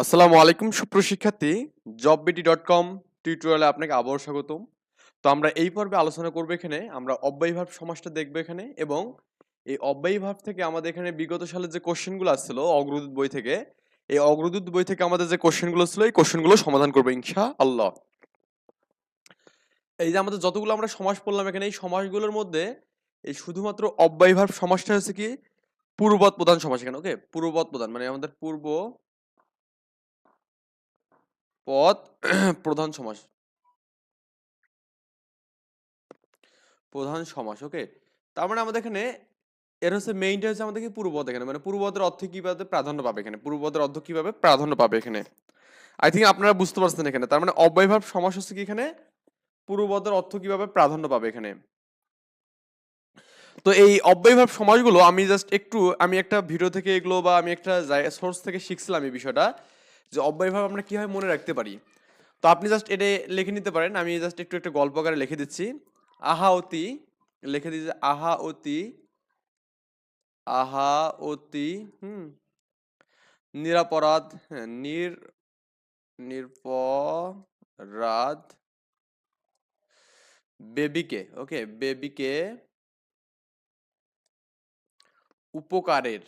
আসসালামু আলাইকুম সুপ্রশিক্ষার্থী জববিডি dot com টিউটোরিয়ালে আপনাকে আবারও স্বাগতম। তো আমরা এই পর্বে আলোচনা করব এখানে, আমরা অব্যয়ী ভাব সমাসটা দেখব এখানে এবং এই অব্যয়ী ভাব থেকে আমাদের এখানে বিগত সালের যে কোশ্চেনগুলো আসছিল, অগ্রদূত বই থেকে, এই অগ্রদূত বই থেকে আমাদের যে কোশ্চেনগুলো ছিল, এই কোশ্চেনগুলো সমাধান করব ইনশা আল্লাহ এই যে আমাদের যতগুলো আমরা সমাজ পড়লাম এখানে, এই সমাজগুলোর মধ্যে এই শুধুমাত্র অব্যয়ী ভাব সমাসটা হচ্ছে কি, পূর্ববৎ প্রধান সমাজ এখানে ওকে পূর্ববৎ প্রধান মানে আমাদের পূর্ব পদ প্রধান সমাস প্রধান সমাস, ওকে? তার মানে আমাদের এখানে, এর হচ্ছে মেইনটা হচ্ছে আমাদের পূর্বপদ এখানে মানে পূর্বপদের অর্থ কীভাবে প্রাধান্য পাবে এখানে। পূর্বপদের অর্থ কীভাবে প্রাধান্য পাবে এখানে। আই থিঙ্ক আপনারা বুঝতে পারছেন এখানে। তার মানে অব্যয়ভাব সমাস হচ্ছে কি এখানে? পূর্বপদের অর্থ কীভাবে প্রাধান্য পাবে এখানে। তো এই অব্যয়ভাব সমাসগুলো আমি জাস্ট একটু, আমি একটা ভিডিও থেকে এগুলো বা আমি একটা সোর্স থেকে শিখছিলাম এই বিষয়টা। যে অব্যয়ভাব আমরা কীভাবে মনে রাখতে পারি? তো আপনি জাস্ট এটা লিখে নিতে পারেন। আমি জাস্ট একটু, একটা গল্প আকারে লিখে দিচ্ছি। আহা অতি, লিখে দিচ্ছি আহা অতি আহা অতি, হুম, নিরাপরাধ হ্যাঁ নির, নিরপরাধ বেবিকে ওকে বেবিকে উপকারের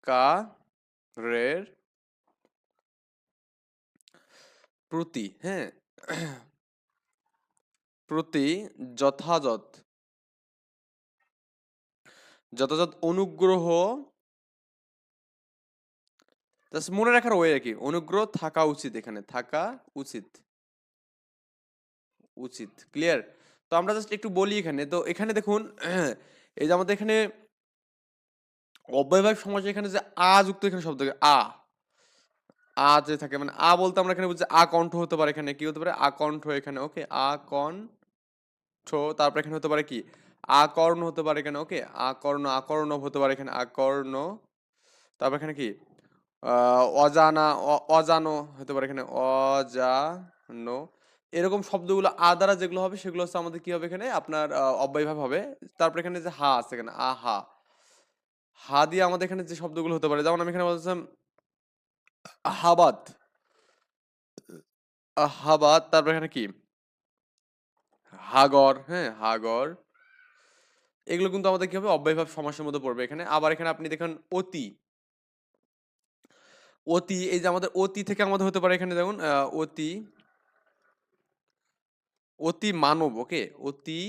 উপকারের প্রতি হ্যাঁ প্রতি যথাযথ যথাযথ অনুগ্রহ মনে রাখার ওয়ে আর কি অনুগ্রহ থাকা উচিত এখানে, থাকা উচিত। উচিত, ক্লিয়ার? তো আমরা জাস্ট একটু বলি এখানে। তো এখানে দেখুন, এই যে আমাদের এখানে অব্যয়ভাব সমাজে এখানে যে আ যুক্ত এখানে শব্দ আ। আ যে থাকে মানে আ বলতে আমরা এখানে বুঝছি আ কণ্ঠ হতে পারে এখানে, কি হতে পারে? আ কণ্ঠ এখানে, ওকে, আ কণ্ঠ, তারপর এখানে হতে পারে কি? আকর্ণ হতে পারে এখানে, ওকে আকর্ণ আকর্ণ হতে পারে এখানে আকর্ণ তারপর এখানে কি? অজানা অজানো হতে পারে এখানে, অজানো। এরকম শব্দগুলো আ দ্বারা যেগুলো হবে, সেগুলো হচ্ছে আমাদের কি হবে এখানে? আপনার অব্যয়ভাব হবে। তারপর এখানে যে হা আছে এখানে, আহা। হা দিয়ে আমাদের এখানে যে শব্দগুলো হতে পারে, যেমন আমি এখানে বলছিলাম হাবাদ হাবাদ তারপর এখানে কি? হাগর হ্যাঁ হাগর। এগুলো কিন্তু আমাদের কি হবে? অব্যয়ভাব সমাসের মধ্যে পড়বে এখানে। আবার এখানে আপনি দেখেন, অতি। অতি, এই যে আমাদের অতি থেকে আমাদের হতে পারে এখানে দেখুন অতি অতি মানব ওকে অতি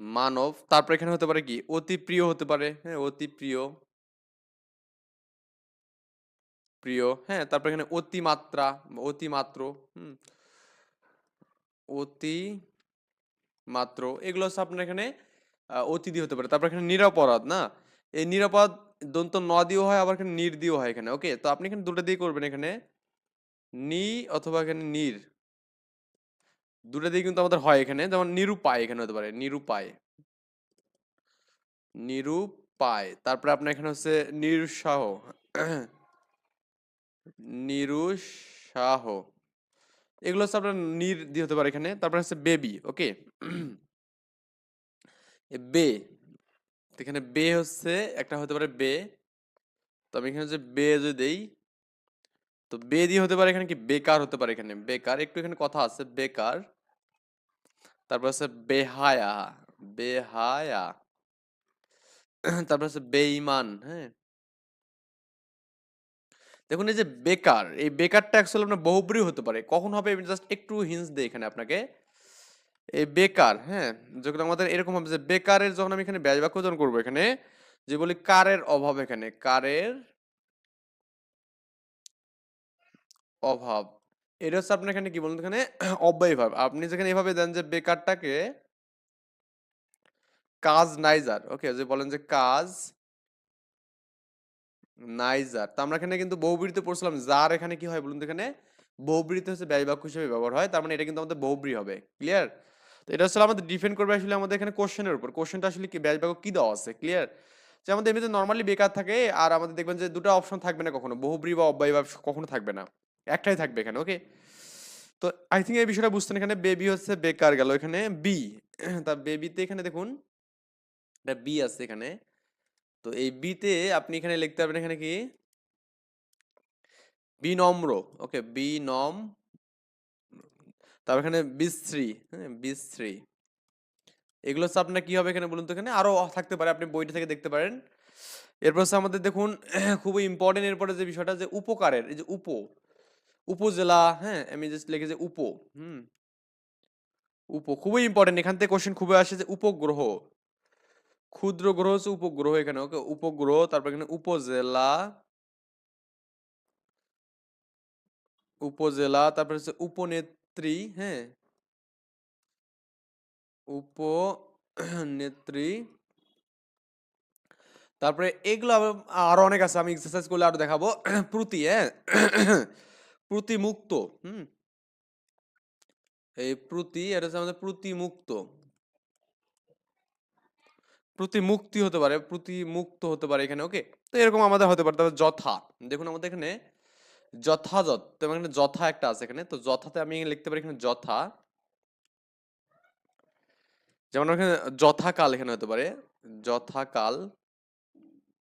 মানব, তারপর এখানে হতে পারে কি? অতি প্রিয় হতে পারে হ্যাঁ অতি প্রিয়। প্রিয় হ্যাঁ তারপর এখানে অতিমাত্রা, অতিমাত্র, হুম। অতি মাত্র এগুলো হচ্ছে আপনার এখানে অতিথি হতে পারে। তারপর এখানে নিরাপরাধ, না? এই নিরাপদ দন্ত ন দিয়েও হয়, আবার এখানে নির দিয়েও হয় এখানে, ওকে? তো আপনি এখানে দুটো দিয়ে করবেন এখানে, নি অথবা এখানে নির। দুটো দিয়ে কিন্তু আমাদের হয় এখানে। যেমন নিরুপায় এখানে হতে পারে, নিরুপায়। নিরুপায়। তারপরে আপনার এখানে হচ্ছে নিরুৎসাহ। নিরুৎসাহ। এগুলো হচ্ছে আপনার নির দিয়ে হতে পারে এখানে। তারপরে হচ্ছে বেবি, ওকে? বে। এখানে বে হচ্ছে, একটা হতে পারে বে। তো আমি এখানে হচ্ছে বে যদি দেই তো বে দিয়ে হতে পারে এখানে কি? বেকার হতে পারে এখানে। বেকার, একটু এখানে কথা আছে, বেকার। তারপর হচ্ছে বেহায়া বেহায়া। তারপর হচ্ছে বেঈমান হ্যাঁ। দেখুন, এই যে বেকার, এই বেকারটা অ্যাকচুয়ালি আপনার বহুব্রী হতে পারে। কখন হবে? জাস্ট একটু হিন্স দেই এখানে আপনাকে। এই বেকার হ্যাঁ যখন আমাদের এরকম হবে যে বেকারের যখন আমি এখানে ব্যাজ বাক্য করব এখানে, যে বলি কারের অভাব এখানে, কারের অভাব। এটা হচ্ছে আপনার এখানে কি বলুন এখানে? অব্যয় ভাব। আপনি যেখানে এভাবে দেন যে বেকারটাকে কাজ নাইজার, ওকে? যে বলেন যে কাজ নাইজার। তো আমরা এখানে কিন্তু বহুব্রীতে পড়ছিলাম। যার এখানে কি হয় বলুন তো এখানে? বহুব্রীতে হচ্ছে ব্যয় বাক্য হিসেবে ব্যবহার হয়। তার মানে এটা কিন্তু আমাদের বহুব্রী হবে। ক্লিয়ার তো এটা আসলে আমাদের ডিফেন্ড করবে আসলে আমাদের এখানে কোশ্চেনের উপর। কোশ্চেনটা আসলে কি? ব্যয় বাক্য কি দেওয়া আছে? ক্লিয়ার যে আমাদের এমনিতে নর্মালি বেকার থাকে আর আমাদের দেখবেন যে দুটো অপশন থাকবে না কখনো। বহুব্রী বা অব্যয় ভাব কখনো থাকবে না। একটাই থাকবে এখানে ওকে তো আই থিঙ্ক এই বিষয়টা বুঝতেন এখানে বেবি হচ্ছে বেকার গেল, এখানে বি তা বেবিতে এখানে দেখুন এটা বি আছে এখানে, তো এই বিতে আপনি এখানে লিখতে পারবেন এখানে কি? বিনম্র ওকে বিনম তারপর এখানে বিশ্রী হ্যাঁ বিশ্রী, এগুলো হচ্ছে আপনার কি হবে এখানে বলুন তো এখানে? আরও থাকতে পারে, আপনি বইটা থেকে দেখতে পারেন। এরপর হচ্ছে আমাদের দেখুন, খুবই ইম্পর্টেন্ট এরপরে যে বিষয়টা যে উপকারের, এই যে উপ উপজেলা হ্যাঁ আমি জাস্ট লিখেছি উপ, হুম। উপ, খুবই ইম্পর্টেন্ট এখান থেকে কোশ্চেন খুবই আসে যে উপগ্রহ। ক্ষুদ্র গ্রহ হচ্ছে উপগ্রহ এখানে ওকে উপগ্রহ, তারপর এখানে উপজেলা। উপজেলা, তারপর হচ্ছে উপনেত্রী হ্যাঁ। উপনেত্রী তারপরে এগুলো আরও অনেক আছে, আমি এক্সারসাইজ করলে আরও দেখাবো। প্রতি হ্যাঁ। প্রতিমুক্ত, হুম? এই প্রতি, এটা হচ্ছে আমাদের প্রতিমুক্ত। প্রতিমুক্তি হতে পারে, প্রতিমুক্ত হতে পারে এখানে, ওকে? তো এরকম আমাদের হতে পারে তবে যথা। দেখুন আমাদের এখানে যথাযথ, তো এখানে যথা একটা আছে এখানে, তো যথাতে আমি লিখতে পারি এখানে যথা। যেমন এখানে যথাকাল এখানে হতে পারে, যথাকাল,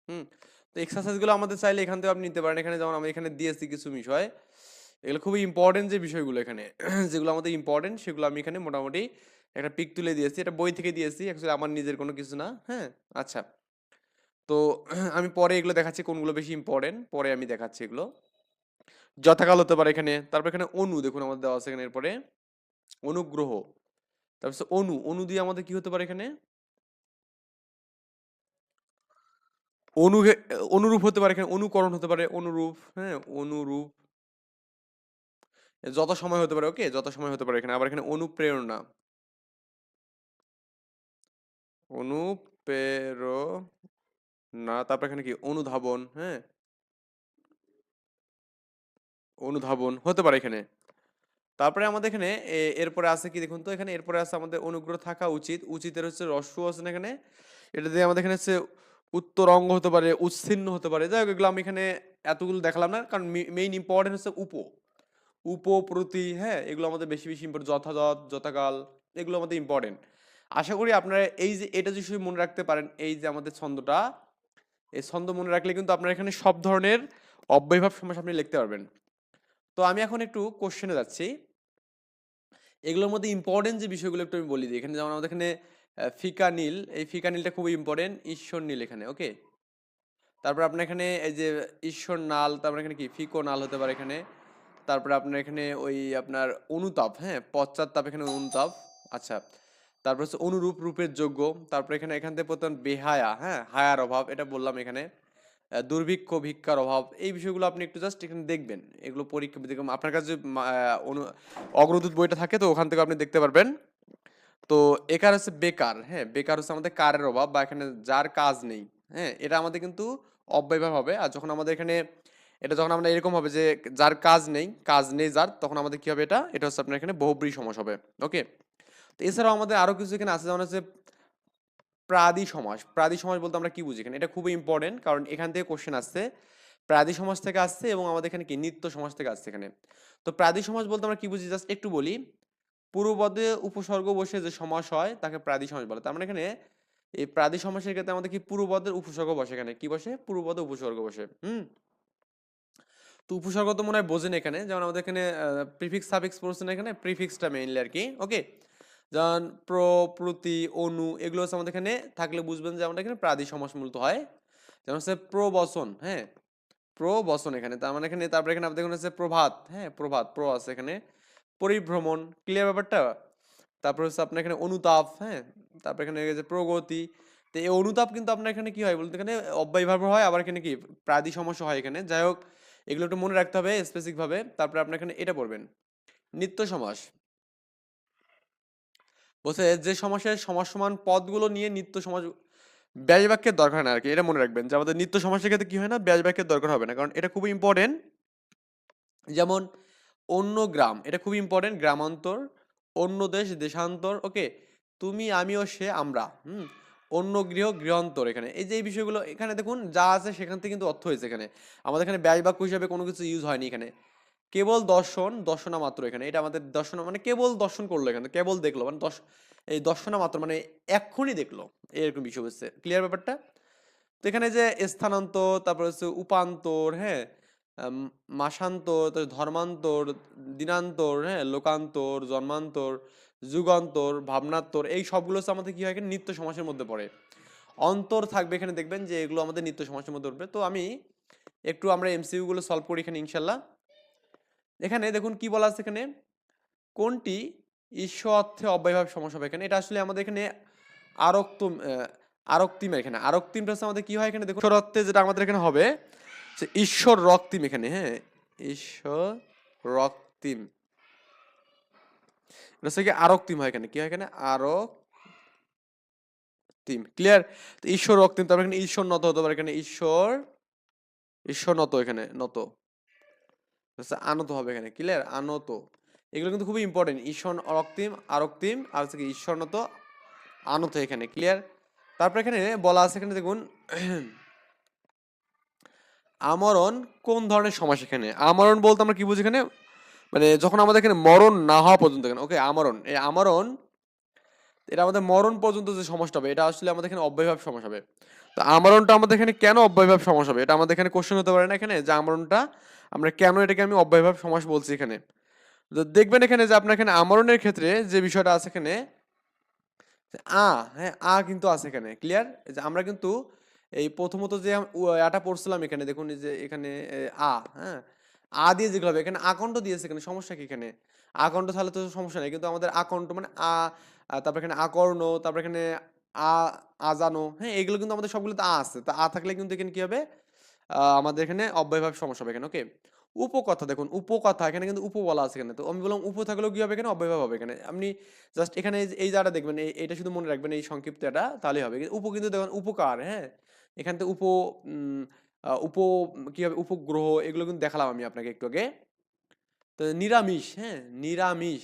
হুম? তো এক্সারসাইজগুলো আমাদের চাইলে এখান থেকে আপনি নিতে পারেন, এখানে যেমন আমি এখানে দিয়েছি কিছু বিষয়। এগুলো খুবই ইম্পর্টেন্ট যে বিষয়গুলো এখানে, যেগুলো আমাদের ইম্পর্টেন্ট সেগুলো আমি এখানে মোটামুটি একটা পিক তুলে দিয়েছি এটা বই থেকে দিয়েছি। অ্যাকচুয়ালি আমার নিজের কোনো কিছু না হ্যাঁ? আচ্ছা। তো আমি পরে এগুলো দেখাচ্ছি কোনগুলো বেশি ইম্পর্টেন্ট পরে আমি দেখাচ্ছি এগুলো। যথাকাল হতে পারে এখানে, তারপর এখানে অনু দেখুন আমাদের দেওয়া আছে এখানে এরপরে। অনুগ্রহ। তারপর অনু অনু দিয়ে আমাদের কি হতে পারে এখানে? অনু অনুরূপ হতে পারে এখানে, অনুকরণ হতে পারে, অনুরূপ হ্যাঁ? অনুরূপ। যত সময় হতে পারে, ওকে? যত সময় হতে পারে এখানে। আবার এখানে অনুপ্রেরণা। অনুপ্রেরণা, তারপর এখানে কি? অনুধাবন হ্যাঁ? অনুধাবন হতে পারে এখানে। তারপরে আমাদের এখানে এরপরে আছে কি দেখুন তো? এখানে এরপরে আছে আমাদের অনুগ্রহ থাকা উচিত। উচিতের হচ্ছে রস্য আছে না এখানে? এটা দিয়ে আমাদের এখানে হচ্ছে উত্তরঙ্গ হতে পারে, উচ্ছিন্ন হতে পারে। যাই হোক, এগুলো আমি এখানে এতগুলো দেখালাম না। কারণ মেইন ইম্পর্টেন্ট হচ্ছে উপ। উপ প্রতি হ্যাঁ এগুলো আমাদের বেশি বেশি ইম্পর্টেন্ট যথাযথ, যথাকাল, এগুলো আমাদের ইম্পর্টেন্ট আশা করি আপনারা এই যে, এটা যে শুধু মনে রাখতে পারেন, এই যে আমাদের ছন্দটা, এই ছন্দ মনে রাখলে কিন্তু আপনারা এখানে সব ধরনের অব্যয়ভাব সমাস আপনি লিখতে পারবেন। তো আমি এখন একটু কোশ্চেনে যাচ্ছি। এগুলোর মধ্যে ইম্পর্টেন্ট যে বিষয়গুলো একটু আমি বলি দিই। এখানে যেমন আমাদের এখানে ফিকা নীল, এই ফিকা নীলটা খুবই ইম্পর্টেন্ট ঈশ্বর নীল এখানে ওকে তারপর আপনার এখানে এই যে, ঈশ্বর নাল, তারপর এখানে কি? ফিকো নাল হতে পারে এখানে। তারপরে আপনার এখানে ওই আপনার অনুতাপ হ্যাঁ? পশ্চাৎতাপ এখানে অনুতাপ আচ্ছা। তারপর হচ্ছে অনুরূপ রূপের যোগ্য, তারপর এখানে এখান থেকে প্রথম বেহায়া হ্যাঁ? হায়ার অভাব, এটা বললাম এখানে। দুর্ভিক্ষ, ভিক্ষার অভাব, এই বিষয়গুলো আপনি একটু জাস্ট এখানে দেখবেন। এগুলো পরীক্ষা দেখুন আপনার কাছে অগ্রদূত বইটা থাকে, তো ওখান থেকে আপনি দেখতে পারবেন। তো একার হচ্ছে বেকার হ্যাঁ? বেকার হচ্ছে আমাদের কারের অভাব বা এখানে যার কাজ নেই হ্যাঁ? এটা আমাদের কিন্তু অব্যয়ভাব হবে। আর যখন আমাদের এখানে এটা যখন আমরা এরকম হবে যে যার কাজ নেই কাজ নেই যার, তখন আমাদের কি হবে এটা? এটা হচ্ছে আপনার এখানে বহুব্রী সমাস হবে ওকে তো এছাড়াও আমাদের আরও কিছু এখানে আছে, যেমন হচ্ছে প্রাদি সমাস। প্রাদি সমাস বলতে আমরা কি বুঝি এখানে? এটা খুবই ইম্পর্টেন্ট কারণ এখান থেকে কোশ্চেন আসছে, প্রাদি সমাজ থেকে আসছে এবং আমাদের এখানে কি? নিত্য সমাজ থেকে আসছে এখানে। তো প্রাদি সমাজ বলতে আমরা কি বুঝি? জাস্ট একটু বলি। পূর্বপদে উপসর্গ বসে যে সমাস হয়, তাকে প্রাদি সমাস বলে। তার মানে এখানে এই প্রাদি সমাসের ক্ষেত্রে আমাদের কি? পূর্বপদের উপসর্গ বসে এখানে। কি বসে? পূর্বপদে উপসর্গ বসে। হুম? তো উপসর্গ তো মনে হয় বোঝেন এখানে। যেমন আমাদের এখানে প্রিফিক্স সাফিক্স পড়ছেন এখানে প্রিফিক্সটা মেইনলি আর কি ওকে যেমন প্র, প্রতি, অনু, এগুলো হচ্ছে আমাদের এখানে, থাকলে বুঝবেন যে আমাদের এখানে প্রাদি সমাস মূলত হয়। যেমন হচ্ছে প্রবচন হ্যাঁ? প্রবচন এখানে, তার মানে এখানে, তারপরে এখানে আমাদের হচ্ছে প্রভাত হ্যাঁ? প্রভাত, প্র আছে এখানে। পরিভ্রমণ ক্লিয়ার ব্যাপারটা? তারপর হচ্ছে আপনার এখানে অনুতাপ হ্যাঁ? তারপর এখানে যে প্রগতি, তো এই অনুতাপ কিন্তু আপনার এখানে কি হয় বলতে এখানে অব্যয়ভাবে হয়, আবার এখানে কি? প্রাদি সমস্যা হয় এখানে। যাই হোক এগুলো একটু মনে রাখতে হবে স্পেসিফিক ভাবে। তারপরে আপনার এখানে এটা পড়বেন। নিত্য সমাস। বলছে যে সমাসের সমাস সমান পদগুলো নিয়ে নিত্য সমাজ ব্যাস বাক্যের দরকার না আর কি এটা মনে রাখবেন। যে আমাদের নিত্য সমাসের ক্ষেত্রে কি হয় না ব্যাস বাক্যের দরকার হবে না। কারণ এটা খুবই ইম্পর্টেন্ট যেমন অন্য গ্রাম, এটা খুবই ইম্পর্টেন্ট গ্রামান্তর, অন্য দেশ, দেশান্তর ওকে তুমি আমি ও সে, আমরা। হুম? অন্য গৃহ, গৃহান্তর এখানে। এই যে এই বিষয়গুলো, এখানে দেখুন যা আছে সেখান থেকে কিন্তু অর্থ হয়েছে এখানে। আমাদের এখানে ব্যয় বাক্য হিসাবে কোনো কিছু ইউজ হয়নি এখানে। কেবল দর্শন, দর্শনা মাত্র এখানে। এটা আমাদের দর্শন মানে কেবল দর্শন করল এখানে। কেবল দেখল মানে দশ এই দর্শনা মাত্র মানে এক্ষুনি দেখল। এরকম বিষয় হচ্ছে। ক্লিয়ার ব্যাপারটা? তো এখানে যে স্থানান্তর, তারপর হচ্ছে উপান্তর হ্যাঁ? মাসান্তর ধর্মান্তর, দিনান্তর হ্যাঁ? লোকান্তর, জন্মান্তর যুগান্তর ভাবনান্তর এই সবগুলো হচ্ছে আমাদের কী হয়, এখানে নিত্য সমাসের মধ্যে পড়ে। অন্তর থাকবে এখানে দেখবেন যে এগুলো আমাদের নিত্য সমাসের মধ্যে পড়বে। তো আমি একটু আমরা এমসিইউ গুলো সলভ করি এখানে, ইনশাল্লাহ। এখানে দেখুন কি বলা আছে এখানে? কোনটি ঈশ্বর অর্থে অব্যয়ভাব সমাস হবে এখানে? এটা আসলে আমাদের এখানে আরক্তম আরক্তিম এখানে। আরক্তিমটা হচ্ছে আমাদের কি হয় এখানে? দেখুন ঈশ্বর অর্থে যেটা আমাদের এখানে হবে ঈশ্বর রক্তিম এখানে হ্যাঁ ঈশ্বর রক্তিম। এটা হচ্ছে হয় এখানে। কি হয় এখানে? আরক্তিম ক্লিয়ার তো ঈশ্বর রক্তিম তারপর এখানে ঈশ্বর নত হতে পারে এখানে ঈশ্বর ঈশ্বর নত এখানে, নত। আনত হবে এখানে। ক্লিয়ার আনত। এগুলো কিন্তু খুবই ইম্পর্টেন্ট ঈশ্বর রক্তিম আরক্তিম আর হচ্ছে ঈশ্বর নত, আনত এখানে। ক্লিয়ার তারপর এখানে বলা আছে এখানে, দেখুন, আমরণ কোন ধরনের সমাস এখানে? আমরণ বলতে আমরা কি বুঝি এখানে? মানে যখন আমাদের এখানে মরণ না হওয়া পর্যন্ত এখানে ওকে আমরণ। এই আমরণ, এটা আমাদের মরণ পর্যন্ত যে সমস্যা হবে, এটা আসলে আমাদের এখানে অব্যয়ভাব সমস্যা হবে। তো আমরণটা আমাদের এখানে কেন অব্যয়ভাব সমাস হবে? এটা আমাদের এখানে কোশ্চেন হতে পারে না এখানে, যে আমরণটা আমরা কেন এটাকে আমি অব্যয়ভাব সমাস বলছি এখানে? তো দেখবেন এখানে যে আপনার এখানে আমরণের ক্ষেত্রে যে বিষয়টা আছে এখানে আ হ্যাঁ আ কিন্তু আছে এখানে ক্লিয়ার যে আমরা কিন্তু এই প্রথমত যে আটা পড়ছিলাম এখানে, দেখুন যে এখানে আ হ্যাঁ? আ দিয়ে যেগুলো হবে। এখানে আকণ্ঠ দিয়েছে এখানে সমস্যা কি এখানে? আকণ্ঠ তাহলে তো সমস্যা নেই। কিন্তু আমাদের আকণ্ঠ মানে আ তারপর এখানে আকর্ণ, তারপর এখানে আ, আজানো হ্যাঁ এগুলো কিন্তু আমাদের সবগুলোতে আ আছে। তা আ থাকলে কিন্তু এখানে কি হবে? আমাদের এখানে অব্যয়ভাব সমস্যা হবে এখানে ওকে উপকথা দেখুন, উপকথা, এখানে কিন্তু উপ বলা আছে এখানে। তো আমি বললাম উপ থাকলেও কী হবে এখানে? অব্যয়ভাব হবে এখানে। আপনি জাস্ট এখানে এই যে- এই জায়গাটা দেখবেন এটা শুধু মনে রাখবেন, এই সংক্ষিপ্ত এটা তাহলেই হবে। উপ কিন্তু দেখুন, উপকার হ্যাঁ? এখান থেকে উপ উপ, কি হবে? উপগ্রহ, এগুলো কিন্তু দেখালাম আমি আপনাকে একটু আগে। তো নিরামিষ হ্যাঁ? নিরামিষ।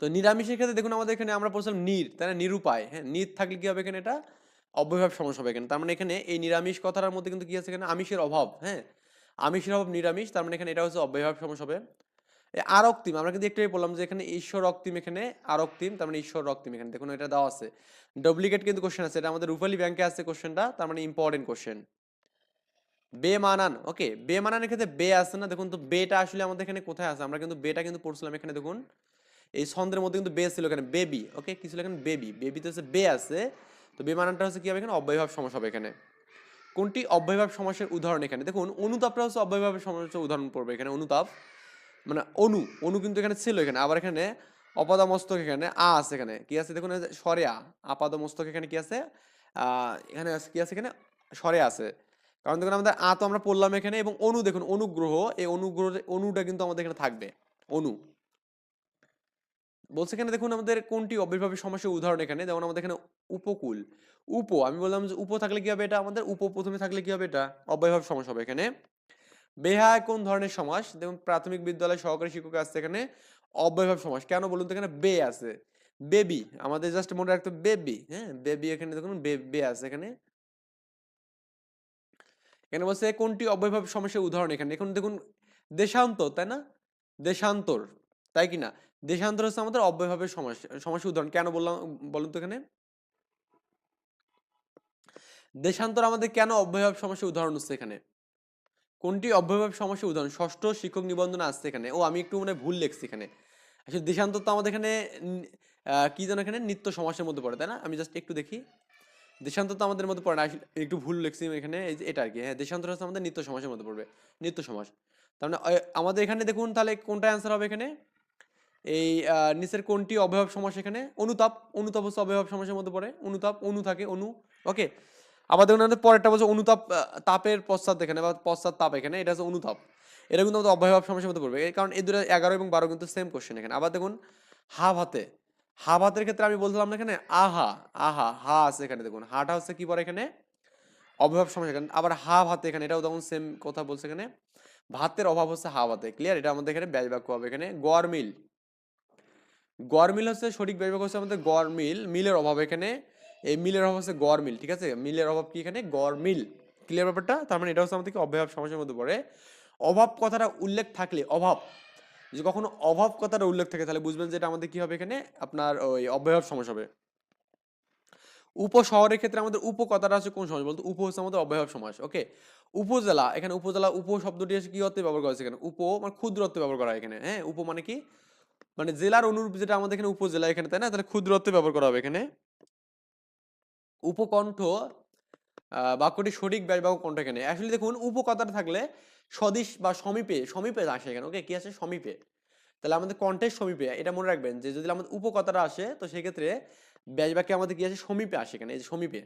তো নিরামিষের ক্ষেত্রে দেখুন, আমাদের এখানে আমরা পড়ছিলাম নির, তাই না? নিরুপায় হ্যাঁ? নির থাকলে কী হবে এখানে? এটা অব্যয়ভাব সমস্যা হবে এখানে। তার মানে এখানে এই নিরামিষ কথাটার মধ্যে কিন্তু কি আছে এখানে? আমিষের অভাব হ্যাঁ? আমিষের অভাব নিরামিষ, তার মানে এখানে এটা হচ্ছে অব্যয়ভাব সমস্যা হবে। আরক্তিম আমরা কিন্তু একটু বললাম যে এখানে ঈশ্বর রক্তিম এখানে আরক্তিম তার মানে ঈশ্বর রক্তিম এখানে, দেখুন এটা দেওয়া আছে। ডুপ্লিকেট কিন্তু কোশ্চেন আছে, এটা আমাদের রূপালী ব্যাংকে আছে কোশ্চেনটা তার মানে ইম্পর্টেন্ট কোশ্চেন বেমানান ওকে বেমানানের ক্ষেত্রে বে আছে না, দেখুন তো বেটা আসলে আমাদের এখানে কোথায় আছে? আমরা কিন্তু বেটা কিন্তু পড়ছিলাম এখানে, দেখুন। এই ছন্দের মধ্যে কিন্তু বে ছিল এখানে, বেবি ওকে কি ছিল এখানে? বেবি, বেবিতে হচ্ছে বে আছে, তো বেমানানটা হচ্ছে কি হবে এখানে? অব্যয়ভাব সমস্যা হবে এখানে। কোনটি অব্যয়ভাব সমাসের উদাহরণ এখানে? দেখুন, অনুতাপটা হচ্ছে অব্যয়ভাবের সমাসের উদাহরণ পড়বে এখানে, অনুতাপ। মানে অনু অনু কিন্তু এখানে ছিল এখানে, আবার এখানে অপাদমস্তক এখানে, আ আছে এখানে, কি আছে দেখুন স্বরে আ আপাদমস্তক এখানে কি আছে? এখানে কি আছে এখানে? স্বরে আছে। কারণ দেখুন, আমাদের আ তো আমরা পড়লাম এখানে, এবং অনু দেখুন, অনুগ্রহ, এই অনুগ্রহ অনুটা কিন্তু আমাদের এখানে থাকবে, অনু। বলছে এখানে দেখুন, আমাদের কোনটি অবির্ভাবের সমস্যার উদাহরণ এখানে, যেমন আমাদের এখানে উপকূল, উপ, আমি বললাম যে উপ থাকলে কি হবে এটা? আমাদের উপ প্রথমে থাকলে কি হবে এটা? অব্যয়ভাব সমস্যা হবে এখানে। বেহায় কোন ধরনের সমাস? যেমন প্রাথমিক বিদ্যালয় সহকারী শিক্ষক আছে এখানে অব্যয়ভাব সমাস। কেন বলুন তো? এখানে বে আছে। বেবি, আমাদের জাস্ট মনে রাখতে বেবি হ্যাঁ? বেবি এখানে দেখুন, বে আছে এখানে। এখানে বলছে কোনটি অব্যয়ভাব সমস্যার উদাহরণ এখানে? এখন দেখুন, দেশান্তর, তাই না? দেশান্তর, তাই কি না? দেশান্তর হচ্ছে আমাদের অব্যয়ভাবের সমস্যা সমস্যার উদাহরণ। কেন বললাম, বলুন তো এখানে? দেশান্তর আমাদের কেন অব্যয়ভাব সমস্যার উদাহরণ হচ্ছে এখানে? কোনটি অব্যয়ভাব সমস্যার উদাহরণ? ষষ্ঠ শিক্ষক নিবন্ধন আসছে এখানে। ও, আমি একটু মানে ভুল লেখছি এখানে। আসলে দেশান্তর তো আমাদের এখানে কি যেন এখানে? নিত্য সমাসের মধ্যে পড়ে, তাই না? আমি জাস্ট একটু দেখি। দেশান্তর তো আমাদের মধ্যে পড়ে না একটু ভুল লেখছি এখানে। এই এটা আর কি হ্যাঁ দেশান্তর হচ্ছে আমাদের নিত্য সমাসের মধ্যে পড়বে। নিত্য সমাস। তার মানে আমাদের এখানে দেখুন তাহলে কোনটা অ্যান্সার হবে এখানে? এই নিচের কোনটি অবয়ব সমাস এখানে? অনুতাপ। অনুতাপ হচ্ছে অবয়ব সমাসের মধ্যে পড়ে। অনুতাপ, অনু থাকে, অনু। ওকে আবার দেখুন আমাদের পরেরটা বলছে অনুতাপ তাপের পশ্চাৎ এখানে বা পশ্চাৎ তাপ এখানে, এটা হচ্ছে অনুতাপ। এটা কিন্তু আমাদের অবয়ব সমাসের মধ্যে পড়বে। কারণ এই দুটো এগারো এবং বারো কিন্তু সেম কোশ্চেন এখানে। আবার দেখুন হা ভাতে হা ভাতের ক্ষেত্রে আমি বলছিলাম এখানে, আহা আহা, হা আছে এখানে দেখুন। হাটা হচ্ছে কি পরে এখানে? অবয়ব সমস্যা এখানে। আবার হা ভাতে এখানে, এটাও তখন সেম কথা বলছে এখানে। ভাতের অভাব হচ্ছে হা ভাতে ক্লিয়ার এটা আমাদের এখানে ব্যাজ বাক্য হবে এখানে। গরমিল গরমিল হচ্ছে সঠিক ব্যাজ বাক্য হচ্ছে আমাদের গরমিল মিলের অভাব এখানে। এই মিলের অভাব হচ্ছে গড় মিল, ঠিক আছে? মিলের অভাব কি এখানে? গড় মিল। ক্লিয়ার ব্যাপারটা? তার মানে এটা হচ্ছে আমাদের কি? অবয়ব সমস্যার মধ্যে পড়ে। অভাব কথাটা উল্লেখ থাকলে, অভাব। যে কখনো অভাব কথাটা উল্লেখ থাকে, তাহলে বুঝবেন যে এটা আমাদের কি হবে এখানে? আপনার ওই অব্যয়ব সমস্যা হবে। উপশহরের ক্ষেত্রে আমাদের উপ কথাটা আছে কোন সমাজ বলতো উপ হচ্ছে আমাদের অব্যয়ভাব সমাজ ওকে উপজেলা, এখানে উপজেলা উপ শব্দটি এসে কি অর্থে ব্যবহার করা হয়েছে এখানে? উপ মানে ক্ষুদ্র অর্থে ব্যবহার করা হয় এখানে হ্যাঁ? উপ মানে কি? মানে জেলার অনুরূপ যেটা আমাদের এখানে উপজেলা এখানে, তাই না? তাহলে ক্ষুদ্র অর্থে ব্যবহার করা হবে এখানে। উপকণ্ঠ বাক্যটি সঠিক ব্যাস বাক্য কণ্ঠ এখানে আসলে দেখুন, উপকথাটা থাকলে সদিশ বা সমীপে সমীপে আসে এখানে ওকে কি আছে? সমীপে। তাহলে আমাদের কণ্ঠের সমীপে, এটা মনে রাখবেন যে যদি আমাদের উপকথাটা আসে, তো সেক্ষেত্রে ব্যাস বাক্যে আমাদের কি আছে? সমীপে আসে এখানে, এই যে সমীপে।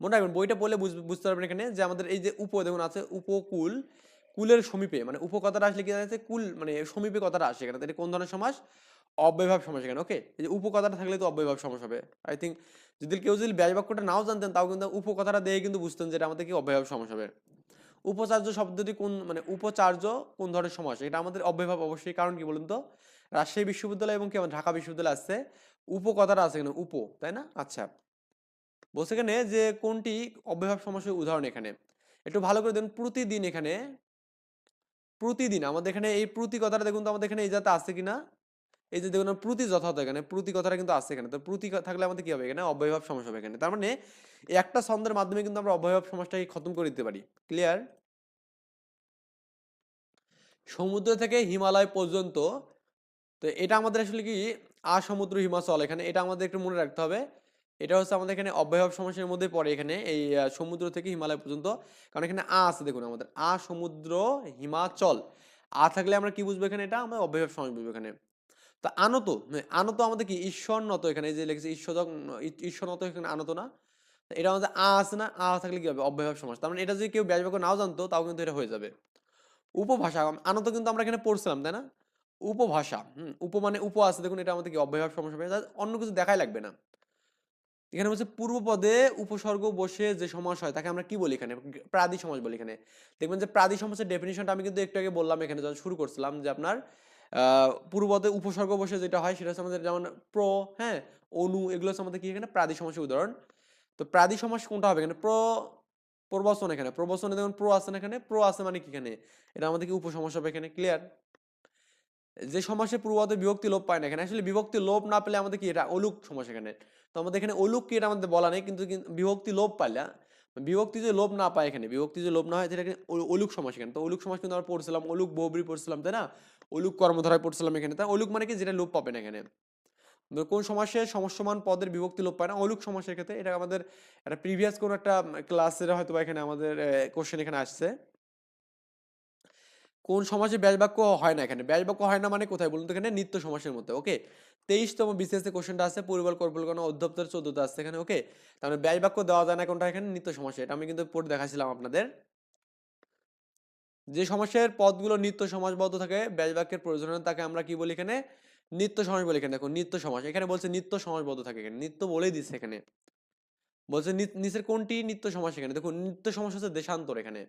মনে রাখবেন, বইটা বুঝ- বুঝতে পারবেন এখানে যে আমাদের এই যে উপ দেখুন, আছে উপকূল, কুলের সমীপে মানে উপকথাটা আসলে কি আছে? কুল মানে সমীপে কথাটা আসে এখানে। তাহলে কোন ধরনের সমাস? অব্যয়ভাব সমাস এখানে ওকে এই যে উপকথাটা থাকলে তো অব্যয়ভাব সমাস হবে। আই থিঙ্ক যদি কেউ যদি ব্যাস বাক্যটা নাও জানতেন, তাও কিন্তু উপকথাটা দিয়ে কিন্তু বুঝতেন যে এটা আমাদের কি অব্যয়ভাব সমাস হবে। উপচার্য শব্দটি কোন মানে উপচার্য কোন ধরনের সমাস এটা আমাদের অব্যয়ভাব অবশ্যই। কারণ কি বলুন তো? রাজশাহী বিশ্ববিদ্যালয় এবং কি ঢাকা বিশ্ববিদ্যালয় আসছে উপকথাটা আছে এখানে উপ, তাই না? আচ্ছা। বলছে এখানে যে কোনটি অব্যয়ভাব সমাসের উদাহরণ এখানে? একটু ভালো করে দেখুন, প্রতিদিন এখানে, প্রতিদিন আমাদের এখানে এই প্রতি কথাটা দেখুন তো আমাদের এখানে এই যাতে আছে কিনা? এই যে দেখুন, প্রতি যথাযথ এখানে, প্রতি কথাটা কিন্তু আছে এখানে। তো প্রতি থাকলে আমাদের কি হবে এখানে? অব্যয়ভাব সমাস হবে এখানে। তার মানে একটা ছন্দের মাধ্যমে কিন্তু আমরা অব্যয়ভাব সমাসটাকে খতম করে দিতে পারি। ক্লিয়ার সমুদ্র থেকে হিমালয় পর্যন্ত, তো এটা আমাদের আসলে কি? আ সমুদ্র হিমাচল এখানে। এটা আমাদের একটু মনে রাখতে হবে। এটা হচ্ছে আমাদের এখানে অব্যয়ভাব সমাসের মধ্যে পড়ে এখানে, এই সমুদ্র থেকে হিমালয় পর্যন্ত। কারণ এখানে আ আছে দেখুন আমাদের। আ সমুদ্র হিমাচল। আ থাকলে আমরা কি বুঝব এখানে এটা? আমরা অব্যয়ভাব সমাস বুঝব এখানে। তো আনত মানে আনত আমাদের কি? ঈশ্বর নত এখানে যে লিখেছে, ঈশ্বর ঈশ্বর নত এখানে আনত না। এটা আমাদের আ আছে না? আ থাকলে কি হবে? অব্যয়ভাব সমাস। তার মানে এটা যদি কেউ ব্যাসবাক্য নাও জানতো, তাও কিন্তু এটা হয়ে যাবে। উপভাষা আনত কিন্তু আমরা এখানে পড়ছিলাম, তাই না? উপভাষা, হুম, উপ মানে উপ আছে, দেখুন এটা আমাদের কি? অব্যয়ভাব সমস্যা হবে। অন্য কিছু দেখাই লাগবে না। এখানে হচ্ছে পূর্ব পদে উপসর্গ বসে যে সমাস হয়, তাকে আমরা কি বলি এখানে? প্রাদি সমাস বলি এখানে। দেখবেন যে প্রাদি সমাসের ডেফিনিশনটা আমি কিন্তু একটু আগে বললাম এখানে, যখন শুরু করছিলাম, যে আপনার আহ, পূর্ব পদে উপসর্গ বসে যেটা হয় সেটা হচ্ছে আমাদের যেমন প্র হ্যাঁ? অনু এগুলো হচ্ছে আমাদের কি এখানে? প্রাদি সমাসের উদাহরণ। তো প্রাদি সমাস কোনটা হবে এখানে? প্র প্রবচন এখানে। প্রবচনে দেখুন প্রো আছে না এখানে? প্রো আছে মানে কি এখানে? এটা আমাদের কি উপসমাস হবে এখানে? ক্লিয়ার? যে সমাসে পূর্বপদে বিভক্তি লোপ পায় না এখানে। আসলে বিভক্তি লোপ না পেলে আমাদের কি? এটা অলুক সমাস এখানে। তো আমাদের এখানে অলুক কি এটা আমাদের বলা নেই কিন্তু বিভক্তি লোপ পাইলে বিভক্তি যে লোপ না পায় এখানে বিভক্তি যে লোপ না হয় সেটা অলুক সমাস এখানে। তো অলুক সমাস কিন্তু আমরা পড়ছিলাম অলুক বৌবরি পড়ছিলাম তাই না? অলুক কর্মধারায় পড়ছিলাম এখানে। তাই অলুক মানে কি? যেটা লোপ পাবে না এখানে কোন সমাসে সমস্যমান পদের বিভক্তি লোপ পায় না। অলুক সমাসের ক্ষেত্রে এটা আমাদের একটা প্রিভিয়াস কোন একটা ক্লাসের হয়তো এখানে আমাদের কোশ্চেন এখানে আসছে। কোন সমাসে ব্যাস বাক্য হয় না এখানে? ব্যাস বাক্য হয় না মানে কোথায়? বলুন তো এখানে নিত্য সমাসের মধ্যে ওকে তেইশতম বিসিএস কোশ্চেনটা আছে পরিবার কল্পনা অধ্যপ্তর চোদ্দতে আসছে এখানে ওকে তাহলে ব্যাস বাক্য দেওয়া যায় না কোনটা এখানে? নিত্য সমাসে এটা আমি কিন্তু পড়ে দেখাছিলাম আপনাদের। যে সমাসের পদগুলো নিত্য সমাসবদ্ধ থাকে ব্যাস বাক্যের প্রয়োজন তাকে আমরা কি বলি এখানে? নিত্য সমাস বলি এখানে। দেখো নিত্য সমাস এখানে বলছে নিত্য সমাসবদ্ধ থাকে এখানে। নিত্য বলেই দিচ্ছে এখানে। বলছে নিচের কোনটি নিত্য সমাস এখানে? দেখুন নিত্য সমাস হচ্ছে দেশান্তর এখানে।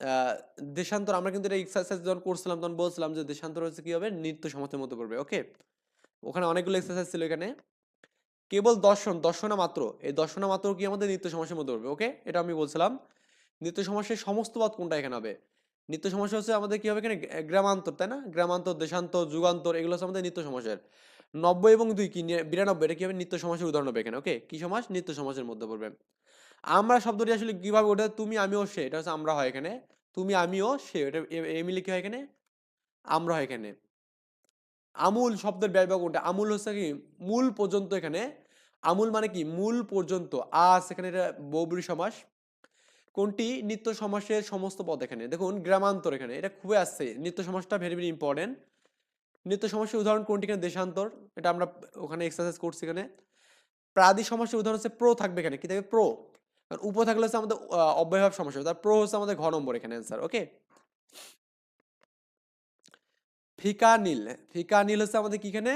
আহ, দেশান্তর আমরা কিন্তু এটা এক্সারসাইজ যখন করছিলাম তখন বলছিলাম যে দেশান্তর হচ্ছে কি হবে? নিত্য সমাসের মতো করবে ওকে ওখানে অনেকগুলো এক্সারসাইজ ছিল এখানে। কেবল দর্শন দর্শনা মাত্র। এই দর্শনা মাত্র কি আমাদের নিত্য সমাসের মতো করবে ওকে এটা আমি বলছিলাম। নিত্য সমাসের সমস্ত পদ কোনটা এখানে হবে? নিত্য সমস্যা হচ্ছে আমাদের কি হবে এখানে? গ্রামান্তর, তাই না? গ্রামান্তর, দেশান্তর, যুগান্তর, এগুলো হচ্ছে আমাদের নিত্য সমাসের নব্বই এবং দুই কি? বিরানব্বই, এটা কি হবে? নিত্য সমাসের উদাহরণ হবে এখানে ওকে কি সমাস? নিত্য সমাসের মধ্যে পড়বে। আমরা শব্দটি আসলে কীভাবে ওঠে? তুমি, আমিও, সে, এটা হচ্ছে আমরা হয় এখানে। তুমি, আমিও, সে, এটা মিলে কি হয় এখানে? আমরা হয় এখানে। আমূল শব্দের ব্যয়বাক কোনটা? আমূল হচ্ছে কি? মূল পর্যন্ত এখানে। আমূল মানে কি? মূল পর্যন্ত। আস এখানে এটা বহুব্রী সমাস। কোনটি? নিত্য সমাসের সমস্ত পদ এখানে। দেখুন, গ্রামান্তর এখানে। এটা খুবই আসছে। নিত্য সমাসটা ভেরি ভেরি ইম্পর্টেন্ট নিত্য সমাসের উদাহরণ কোনটি এখানে? দেশান্তর। এটা আমরা ওখানে এক্সারসাইজ করছি এখানে। প্রাদি সমাসের উদাহরণ হচ্ছে প্রো থাকবে এখানে। কি থাকবে? প্রো। কারণ উপ থাকলে হচ্ছে আমাদের অব্যয়ভাব সমস্যা তার প্রো হচ্ছে আমাদের ঘ নম্বর এখানে অ্যান্সার ওকে ফিকা নীল। ফিকা নীল হচ্ছে আমাদের কি এখানে?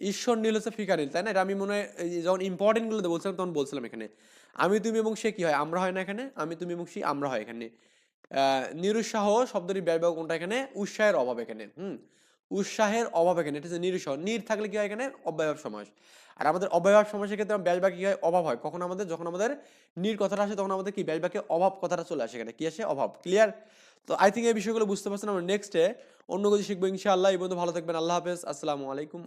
ঈশ্বর নীল হচ্ছে ফিকা নীল, তাই না? এটা আমি মনে হয় যখন ইম্পর্টেন্টগুলোতে বলছিলাম, তখন বলছিলাম এখানে। আমি, তুমি এবং সে কি হয়? আমরা হয় না এখানে। আমি, তুমি এবং সে, আমরা হয় এখানে। নিরুৎসাহ শব্দটি ব্যয়বাহ কোনটা এখানে? উৎসাহের অভাব এখানে। হুম? উৎসাহের অভাব এখানে। এটা হচ্ছে নিরুৎসাহ। নির থাকলে কি হয় এখানে? অব্যয়ভাব সমাস। আর আমাদের অব্যয়ভাব সমাসের ক্ষেত্রে ব্যাসবাক কি হয়? অভাব হয়। কখন আমাদের? যখন আমাদের নির কথাটা আসে, তখন আমাদের কি? ব্যাসবাকে অভাব কথাটা চলে আসে এখানে। কি আসে? অভাব। ক্লিয়ার তো আই থিঙ্ক এই বিষয়গুলো বুঝতে পারছেন আমরা নেক্সটে অন্য কিছু শিখব ইনশাআল্লাহ। এই বন্ধু ভালো থাকবেন। আল্লাহ হাফেজ। আসসালামু আলাইকুম।